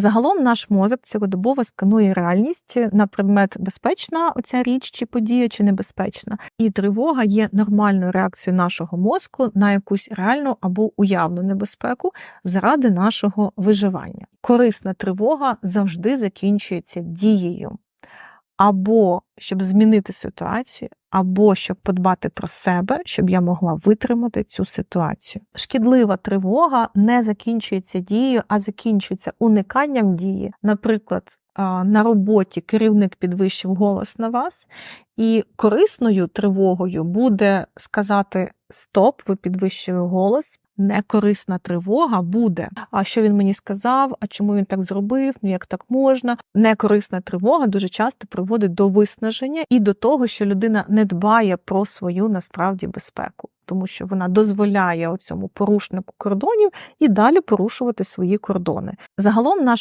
Загалом наш мозок цілодобово сканує реальність на предмет безпечна оця річ чи подія, чи небезпечна. І тривога є нормальною реакцією нашого мозку на якусь реальну або уявну небезпеку заради нашого виживання. Корисна тривога завжди закінчується дією. Або щоб змінити ситуацію, або щоб подбати про себе, щоб я могла витримати цю ситуацію. Шкідлива тривога не закінчується дією, а закінчується униканням дії. Наприклад, на роботі керівник підвищив голос на вас, і корисною тривогою буде сказати Стоп, ви підвищили голос. Некорисна тривога буде. А що він мені сказав? А чому він так зробив? Ну як так можна? Некорисна тривога дуже часто приводить до виснаження і до того, що людина не дбає про свою насправді безпеку, тому що вона дозволяє цьому порушнику кордонів і далі порушувати свої кордони. Загалом наш